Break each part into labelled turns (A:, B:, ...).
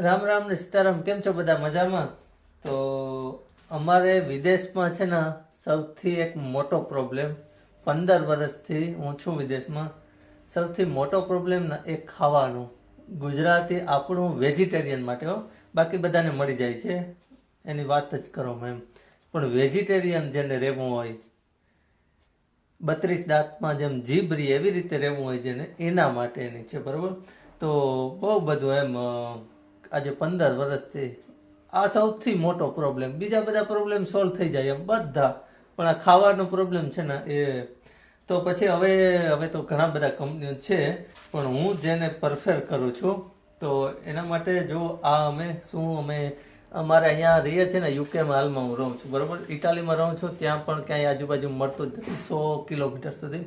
A: રામ રામ ને સીતારામ, કેમ છો બધા? મજામાં? તો અમારે વિદેશમાં છે ને સૌથી એક મોટો પ્રોબ્લેમ પંદર વર્ષથી હું છું વિદેશમાં, સૌથી મોટો પ્રોબ્લેમ ને એ ખાવાનું. ગુજરાતી આપણું વેજીટેરિયન માટે, હો. બાકી બધાને મળી જાય છે. એની વાત જ કરો એમ. પણ વેજીટેરિયન જેને રહેવું હોય, બત્રીસ દાંતમાં જેમ જીભ રહી એવી રીતે રહેવું હોય જેને, એના માટેની છે, બરાબર? તો બહુ બધું એમ આજે પંદર વર્ષથી આ સૌથી મોટો પ્રોબ્લેમ બીજા બધા પ્રોબ્લેમ સોલ્વ થઈ જાય એમ બધા. પણ આ ખાવાનો પ્રોબ્લેમ છે ને એ તો પછી હવે હવે તો ઘણા બધા કંપનીઓ છે. પણ હું જેને પરફેર કરું છું, તો એના માટે જો આ અમે, શું અમે, અમારે અહીંયા રહીએ છીએ ને યુકેમાં હાલમાં હું રહું છું. બરાબર? ઇટાલીમાં રહું છું, ત્યાં પણ ક્યાંય આજુબાજુ મળતું જ નથી. સો કિલોમીટર સુધી.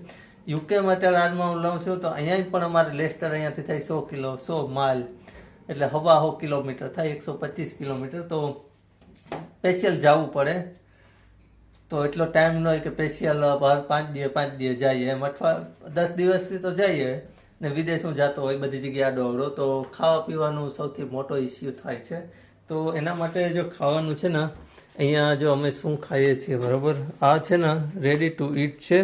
A: યુકેમાં અત્યારે હાલમાં હું રહું છું, તો અહીંયા પણ અમારે લેસ્ટર અહીંયાથી થાય સો કિલો, સો માઇલ. એટલે હવા હો કિલોમીટર થાય, એકસો પચીસ કિલોમીટર. તો સ્પેશિયલ જવું પડે. તો એટલો ટાઈમ ન હોય કે સ્પેશિયલ બહાર પાંચ દિવસ પાંચ દિવસ જઈએ એમ. અથવા દસ દિવસથી તો જઈએ. ને વિદેશ હું જતો હોય, બધી જગ્યાએ આડો તો ખાવા પીવાનું સૌથી મોટો ઇસ્યુ થાય છે. તો એના માટે જો ખાવાનું છે ને, અહીંયા જો અમે શું ખાઈએ છીએ, બરાબર? આ છે ને રેડી ટુ ઈટ છે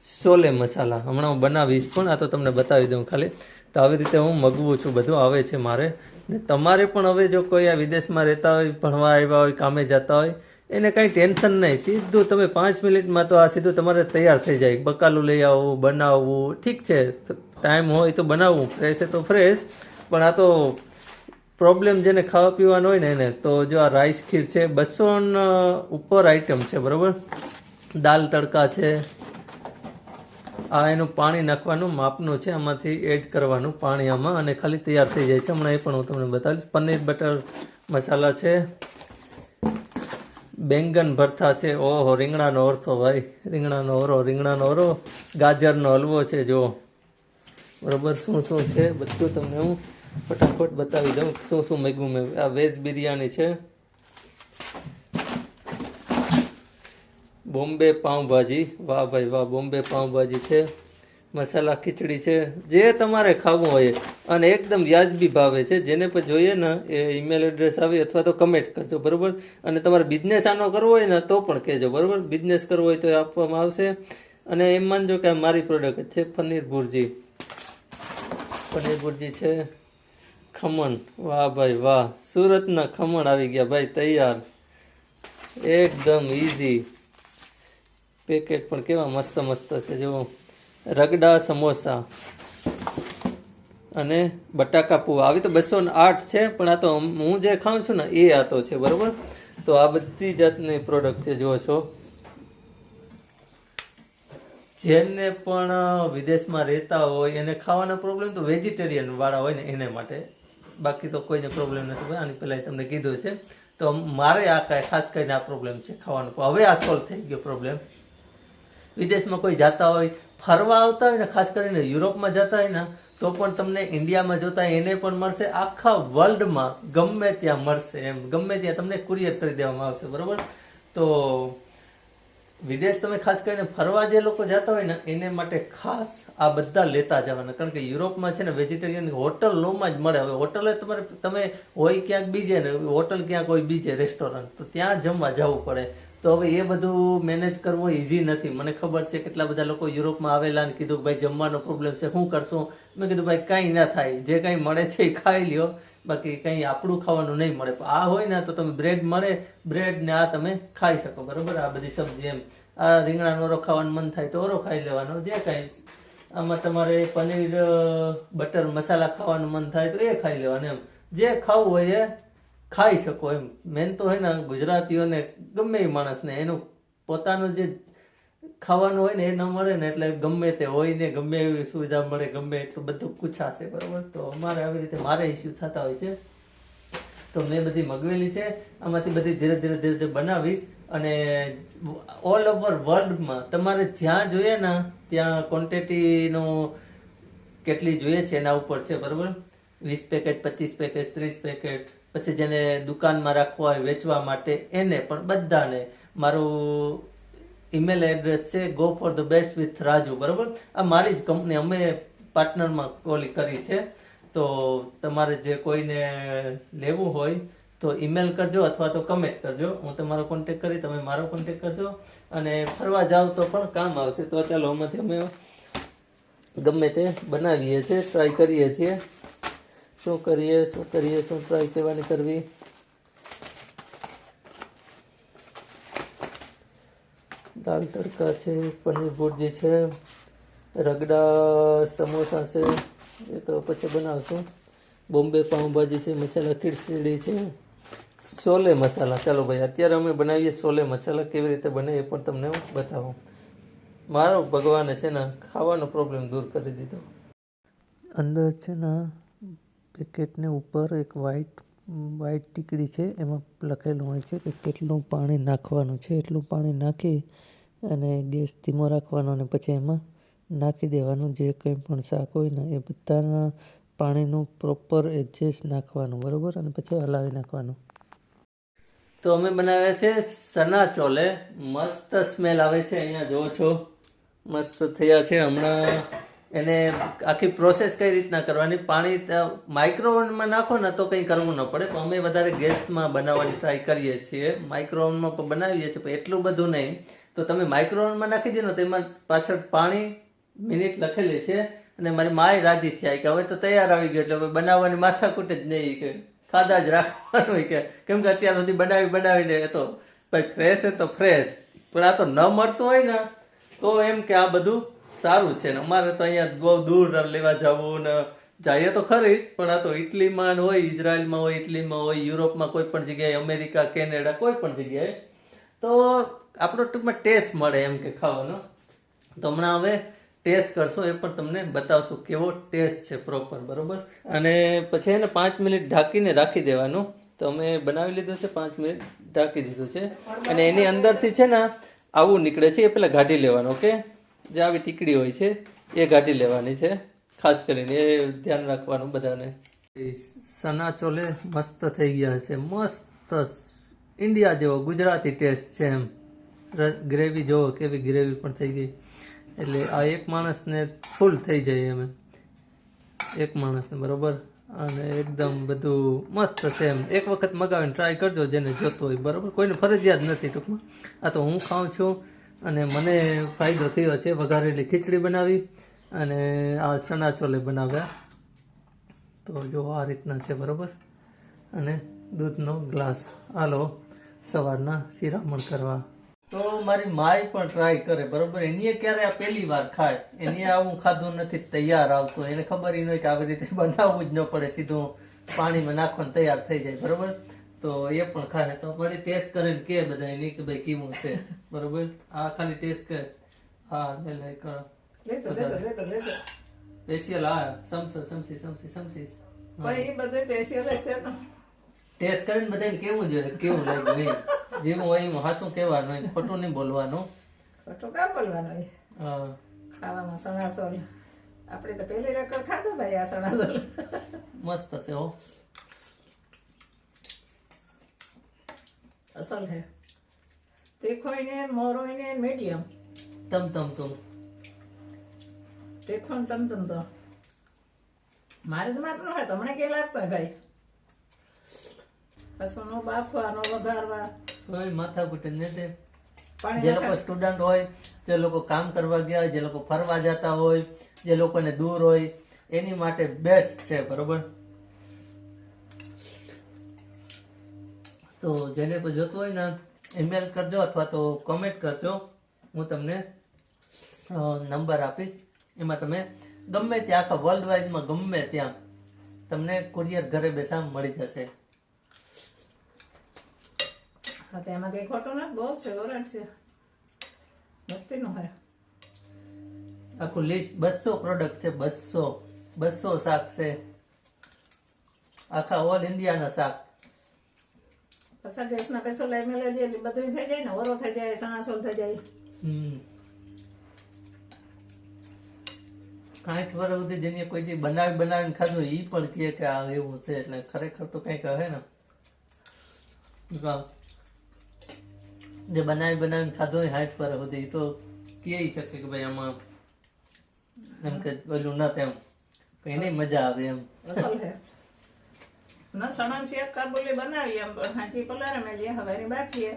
A: સોલે મસાલા. હમણાં હું બનાવીશ પણ, આ તો તમને બતાવી દઉં ખાલી. તો આવી રીતે હું મગવું છું, બધું આવે છે મારે. ને તમારે પણ હવે જો કોઈ આ વિદેશમાં રહેતા હોય, ભણવા આવ્યા હોય, કામે જતા હોય, એને કાંઈ ટેન્શન નહીં. સીધું તમે પાંચ મિનિટમાં તો આ સીધું તમારે તૈયાર થઈ જાય. બકાલું લઈ આવવું બનાવવું, ઠીક છે. ટાઈમ હોય તો બનાવવું, ફ્રેશ તો ફ્રેશ. પણ આ તો પ્રોબ્લેમ જેને ખાવા પીવાનો હોય ને એને, તો જો આ રાઈસ ખીર છે બસો ઉપર આઈટમ છે, બરાબર? દાલ તડકા છે આ એનું પાણી નાખવાનું માપનું છે. આમાંથી એડ કરવાનું પાણી આમાં અને ખાલી તૈયાર થઈ જાય છે. હમણાં એ પણ હું તમને બતાવીશ. પનીર બટર મસાલા છે. બેંગન ભરથા છે. ઓહો, રીંગણાનો ઓરથો ભાઈ. રીંગણાનો ઓરો રીંગણાનો ઓરો ગાજરનો હલવો છે જો બરાબર, શું શું છે? બધું તમને હું ફટાફટ બતાવી દઉં. શું શું મેગું મેં આ વેજ બિરયાની છે. બોમ્બે પાઉંભાજી. વાહ ભાઈ વાહ, બોમ્બે પાઉંભાજી છે. મસાલા ખીચડી છે. જે તમારે ખાવું હોય અને એકદમ વ્યાજબી ભાવે છે, જેને પણ જોઈએ ને, એ ઈમેલ એડ્રેસ આવી અથવા તો કમેન્ટ કરજો, બરાબર? અને તમારે બિઝનેસ આનો કરવો હોય ને, તો પણ કહેજો, બરાબર? બિઝનેસ કરવો હોય તો આપવામાં આવશે. અને એમ માનજો કે મારી પ્રોડક્ટ છે, પનીર ભુરજી. પનીર ભુરજી છે. ખમણ. વાહ ભાઈ વાહ. સુરતના ખમણ આવી ગયા ભાઈ, તૈયાર. એકદમ ઇઝી પેકેટ પણ કેવા મસ્ત મસ્ત છે. જો રગડા, સમોસા અને બટાકા પૂવા. આવી તો બસો આઠ છે, પણ આ તો હું જે ખાઉં છું ને, એ આ તો છે, બરોબર? તો આ બધી જાતની પ્રોડક્ટ છે, જુઓ છો. જેને પણ વિદેશમાં રહેતા હોય, એને ખાવાના પ્રોબ્લેમ તો વેજીટેરિયન વાળા હોય ને, એને માટે. બાકી તો કોઈને પ્રોબ્લેમ નથી આની પહેલાં તમને કીધું છે. તો મારે આ કાંઈ ખાસ કરીને આ પ્રોબ્લેમ છે, ખાવાનો. હવે આ સોલ્વ થઈ ગયો પ્રોબ્લેમ વિદેશમાં કોઈ જતા હોય, ફરવા આવતા હોય ને, ખાસ કરીને યુરોપમાં જતા હોય ને, તો પણ તમને ઇન્ડિયામાં જોતા એને પણ મળશે. આખા વર્લ્ડમાં ગમે ત્યાં મળશે એમ. ગમે ત્યાં તમને કુરિયર કરી દેવામાં આવશે, બરોબર? તો વિદેશ તમે ખાસ કરીને ફરવા જે લોકો જતા હોય ને, એને માટે ખાસ આ બધા લેતા જવાના. કારણ કે યુરોપમાં છે ને, વેજીટેરિયન હોટલમાં જ મળે. હવે હોટલે તમારે, તમે હોય ક્યાંક બીજે ને, હોટલ ક્યાંક હોય બીજે, રેસ્ટોરન્ટ, તો ત્યાં જમવા જવું પડે. તો હવે એ બધું મેનેજ કરવું ઇઝી નથી. મને ખબર છે કેટલા બધા લોકો યુરોપમાં આવેલા ને કીધું કે ભાઈ જમવાનો પ્રોબ્લેમ છે શું કરશું? મેં કીધું, ભાઈ, કાંઈ ના થાય. જે કાંઈ મળે છે એ ખાઈ લ્યો. બાકી કંઈ આપણું ખાવાનું નહીં મળે. આ હોય ને તો તમે બ્રેડ મળે બ્રેડ ને આ તમે ખાઈ શકો. બરાબર? આ બધી સબ્જી એમ. આ રીંગણાનો ઓરો ખાવાનું મન થાય તો ઓરો ખાઈ લેવાનો. જે કાંઈ. આમાં તમારે પનીર બટર મસાલા ખાવાનું મન થાય તો એ ખાઈ લેવાનું એમ. જે ખાવું હોય એ ખાઈ શકો એમ. મેન તો હોય ને ગુજરાતીઓને ગમે એ માણસને, એનું પોતાનું જે ખાવાનું હોય ને એ ન મળે ને એટલે ગમે તે હોય ને ગમે એવી સુવિધા મળે, ગમે એટલું બધું પૂછાશે, બરાબર? તો અમારે આવી રીતે મારે ઇસ્યુ થતા હોય છે. તો મેં બધી મગવેલી છે, આમાંથી બધી ધીરે ધીરે ધીરે ધીરે બનાવીશ અને ઓલ ઓવર વર્લ્ડમાં તમારે જ્યાં જોઈએ ને, ત્યાં ક્વોન્ટિટીનું કેટલી જોઈએ છે એના ઉપર છે, બરાબર? વીસ પેકેટ પચીસ પેકેટ ત્રીસ પેકેટ પછી જેને દુકાનમાં રાખવા હોય, વેચવા માટે, એને પણ બધાને મારું ઈમેલ એડ્રેસ છે go for the best with Raju, બરોબર? આ મારી જ કંપની અમે પાર્ટનરમાં કોલી કરી છે. તો તમારે જે કોઈને લેવું હોય, તો ઈમેલ કરજો અથવા તો કમેન્ટ કરજો. હું તમારો કોન્ટેક કરી, તમે મારો કોન્ટેક કરજો. અને ફરવા જાઓ તો પણ કામ આવશે. તો ચાલો અમે ગમે તે બનાવીએ છીએ ટ્રાય કરીએ છીએ. શું કરીએ શું કરીએ, શું ટ્રાય કરવાની કરવી? દાલ તડકા છે, પનીર ભુરજી છે, રગડા, સમોસા છે, એ તો પછી બનાવશું. બોમ્બે પાઉંભાજી છે, મસાલા ખીચડી છે. સોલે મસાલા. ચાલો ભાઈ, અત્યારે અમે બનાવીએ સોલે મસાલા, કેવી રીતે બને એ પણ તમને હું બતાવું. મારો ભગવાને છે ને, ખાવાનો પ્રોબ્લેમ દૂર કરી દીધો. અંદર છે ને પેકેટને ઉપર એક વાઈટ વાઈટ ટીકડી છે, એમાં લખેલું હોય છે કે કેટલું પાણી નાખવાનું છે. એટલું પાણી નાખી અને ગેસ ધીમો રાખવાનો અને પછી એમાં નાખી દેવાનું. જે કંઈ પણ શાક હોય ને એ બધાના પાણીનું પ્રોપર એડજસ્ટ નાખવાનું, બરાબર? અને પછી હલાવી નાખવાનું. તો અમે બનાવ્યા છે સના ચોલે. મસ્ત સ્મેલ આવે છે. અહીંયા જોવો છો. મસ્ત થયા છે હમણાં. એને આખી પ્રોસેસ કઈ રીતના કરવાની? પાણી માઇક્રોવનમાં નાખો ને તો કંઈ કરવું ન પડે. પણ અમે વધારે ગેસમાં બનાવવાની ટ્રાય કરીએ છીએ. માઇક્રોવનમાં પણ બનાવીએ છીએ, પણ એટલું બધું નહીં. તો તમે માઇક્રોવનમાં નાખી દો ને તો પાછળ પાણી મિનિટ લખેલી છે અને મારી માય રાજી થયા કે હવે તો તૈયાર આવી ગયો, એટલે હવે બનાવવાની માથાકૂટ જ નહીં કે ખાધા જ રાખવાનું કે. કેમ કે અત્યાર સુધી બનાવી બનાવીને તો ભાઈ ફ્રેશ તો ફ્રેશ પણ આ તો ન મળતું હોય ને, તો એમ કે આ બધું સારું છે ને. અમારે તો અહીંયા બહુ દૂર લેવા જવું ને જઈએ તો ખરી પણ આ તો ઇટલીમાં હોય, ઇઝરાયલમાં હોય, ઇટલીમાં હોય, યુરોપમાં કોઈ પણ જગ્યાએ, અમેરિકા, કેનેડા, કોઈ પણ જગ્યાએ, તો આપણો ટૂંકમાં ટેસ્ટ મળે એમ કે ખાવાનો. તો હમણાં હવે ટેસ્ટ કરશો, એ પણ તમને બતાવશું કેવો ટેસ્ટ છે પ્રોપર, બરાબર? અને પછી એને પાંચ મિનિટ ઢાંકીને રાખી દેવાનું. તો અમે બનાવી લીધું છે, પાંચ મિનિટ ઢાંકી દીધું છે. અને એની અંદરથી છે ને, આવું નીકળે છે, એ પેલા કાઢી લેવાનું, ઓકે? જે આવી ટીકડી હોય છે, એ કાઢી લેવાની છે. ખાસ કરીને એ ધ્યાન રાખવાનું બધાને. સના ચોલે મસ્ત થઈ ગયા છે મસ્ત ઇન્ડિયા જેવો, ગુજરાતી ટેસ્ટ છે એમ. ગ્રેવી જોવો કેવી ગ્રેવી પણ થઈ ગઈ. એટલે આ એક માણસને ફૂલ થઈ જાય એમ. એક માણસને, બરાબર? અને એકદમ બધું મસ્ત છે એમ. એક વખત મગાવીને ટ્રાય કરજો, જેને જોતો હોય. બરાબર? કોઈને ફરજિયાત નથી ટૂંકમાં. આ તો હું ખાઉં છું. અને મને ફાયદો થયો છે, વઘારેલી ખીચડી બનાવી અને આ ચણા ચોલે બનાવ્યા. તો જો આ રીતના છે, બરોબર? અને દૂધનો ગ્લાસ. હાલો, સવારના શિરામણ કરવા. તો મારી માય પણ ટ્રાય કરે, બરોબર? એની ક્યારે આ પહેલી વાર ખાય? એની આવું ખાધું નથી, તૈયાર આવતું. એને ખબર ન હોય કે આવી રીતે બનાવવું જ ન પડે. સીધું પાણીમાં નાખવાનું તૈયાર થઈ જાય, બરોબર? તો એ પણ ખાય તો ફરી ટેસ્ટ કરીને કે બધા એની કે ભાઈ કેવું છે? બરોબર? આ ખાલી ટેસ્ટ કરે. હા લે લાઈક
B: લેતો લેતો લેતો લેતો.
A: સ્પેશિયલ આ સમસી સમસી સમસી. સમસી
B: ભાઈ એ બધું સ્પેશિયલ છે
A: ટેસ્ટ કરીને બધાને કેવું જોઈએ કેવું લાગ્યું નહીં. જેવું હોય એમ હાસું કહેવાનું ખોટું નહીં બોલવાનું.
B: ખોટું કામ બોલવાનું
A: હા.
B: ખાવામાં સણાસોલ. આપણે તો પહેલી રકડ ખાધો ભાઈ આ સણાસોલ.
A: મસ્ત છે હો.
B: અસલ है તીખોય ને मोरो ને मीडियम
A: तम तम તમ
B: તીખો तम तम तो મારે તો માત્ર હોય તમને કે લાગતો ભાઈ? કસોનો બાફવાનો વઘારવા.
A: કોઈ માથા કૂટે નથી
B: પાણી
A: જે લોકો સ્ટુડન્ટ હોય જે લોકો કામ કરવા ગયા હોય જે લોકો ફરવા જતા હોય જે લોકોને દૂર હોય એની માટે બેસ્ટ છે બરોબર? તો જેને પણ જોતું હોય ને ઈમેલ કરજો અથવા તો કોમેન્ટ કરજો. હું તમને નંબર આપીશ. એમાં તમે ગમે ત્યાં આખા વર્લ્ડ વાઇઝમાં ગમે ત્યાં તમને કુરિયર ઘરે બેસા મળી જશે.
B: એમાં કઈ ખોટું નથી. બહુ છે ઓરડ છે. મસ્તીનું હોય
A: આખું લિસ્ટ બસો પ્રોડક્ટ છે બસો. બસો શાક છે. આખા ઓલ ઇન્ડિયાના શાક.
B: પછા ગેસના પૈસો લઈ મેળવી દે એટલે બધું થઈ જાય ને ઓરો થઈ જાય સણાસોલ થઈ જાય.
A: સાઠ વર્ષ સુધી જેને કોઈ દી બનાવી બનાવીને ખાધું એ પણ કહે કે આ એવું છે એટલે ખરેખર તો કંઈક હે ને. જે બનાવી બનાવીને ખાધું હોય હાઈટ પર સુધી એ તો કહે શકે કે ભાઈ આમાં એમ કે પેલું ન તેમ એને મજા આવે એમ
B: અસલ છે ના સણન શેક કાબુલી બનાવી એમ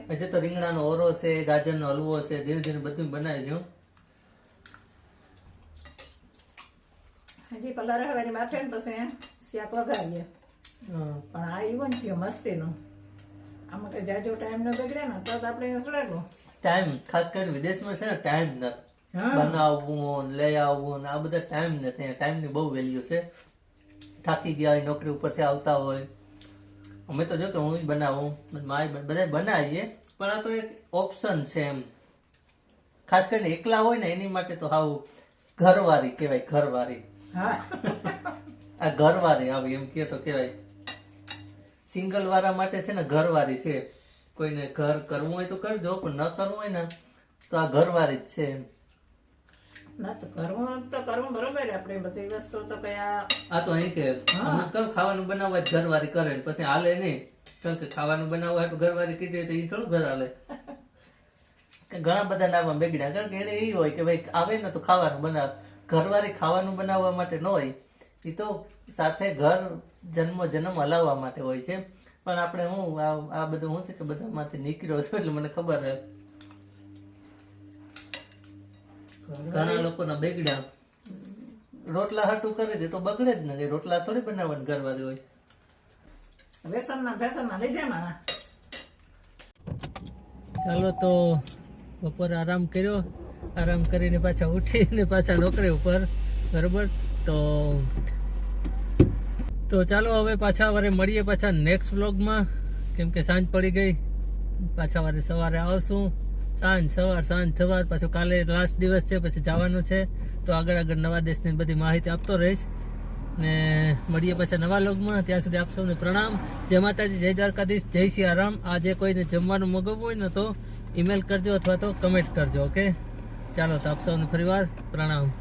B: હાજી
A: તો રીંગણાનો ઓરો છે ગાજરનો હલવો છે ધીરે ધીરે બધું બનાવી દઉં.
B: હાજી પલારે હવાની બાફે ને પછી શાક વઘારીએ પણ આ ઈવન થયું મસ્તીનું. આમાં કઈ જાજો ટાઈમ ન બગડે ને તો આપડે આપણે સડાડવું
A: ટાઈમ ખાસ કરીને વિદેશમાં છે ને ટાઈમ
B: ન.
A: બનાવવું લઈ આવવું આ બધા ટાઈમ ને ટાઈમ ટાઈમની બહુ વેલ્યુ છે. થાકી ગયા હોય નોકરી ઉપરથી આવતા હોય. અમે તો જો કે હું જ બનાવું મારી બધા બનાવીએ. પણ આ તો એક ઓપ્શન છે એમ. ખાસ કરીને એકલા હોય ને એની માટે તો આવું ઘરવાળી કહેવાય ઘરવાળી. આ ઘરવાળી આવી એમ કે તો કહેવાય. સિંગલ વાળા માટે છે ને ઘરવાળી છે. કોઈને ઘર કરવું હોય તો કરજો પણ ન કરવું હોય ને તો આ ઘરવાળી જ છે એમ.
B: ના તો કરવું તો કરવું બરોબર આપણે બધી વસ્તુ તો કઈ આ
A: આ તો અહીં કે ખાવાનું બનાવવા જ ઘરવાળી કરે ને? પછી હાલે નહીં. કારણ કે ખાવાનું બનાવવા હોય તો ઘરવાળી કીધી તો એ થોડું ઘર હાલે. કે ઘણા બધા નામમાં બેગડ્યા કારણ કે એને એ હોય કે ભાઈ આવે ને તો ખાવાનું બનાવ. ઘરવાળી ખાવાનું બનાવવા માટે ન હોય. એ તો સાથે ઘર જન્મ જન્મ હલાવવા માટે હોય છે. પણ આપણે હું આ આ બધું શું છે કે બધામાંથી નીકળ્યો છું એટલે મને ખબર છે. ઘણા લોકોના બેગડા રોટલા હાટું કરે છે તો બગડે જ નથી રોટલા થોડી બનાવવાનું
B: કરવા દે હોય
A: ચાલો તો બપોર આરામ કર્યો. આરામ કરીને પાછા ઉઠીને પાછા નોકરી ઉપર બરોબર? તો તો ચાલો હવે પાછા વારે મળીએ પાછા નેક્સ્ટ વ્લોગમાં કેમ કે સાંજ પડી ગઈ. પાછા વારે સવારે આવશું. સાંજ, સવાર સાંજ, સવાર, પાછું કાલે લાસ્ટ દિવસ છે, પછી જવાનું છે. તો આગળ આગળ નવા દેશની બધી માહિતી આપતો રહીશ. ને મળીએ પાછા નવા લોગમાં. ત્યાં સુધી આપ સૌને પ્રણામ. જય માતાજી, જય દ્વારકાધીશ, જય આરામ આજે કોઈને જમવાનું મગાવવું હોય ને તો ઈમેલ કરજો અથવા તો કમેન્ટ કરજો ઓકે ચાલો તો આપ સૌને ફરીવાર પ્રણામ.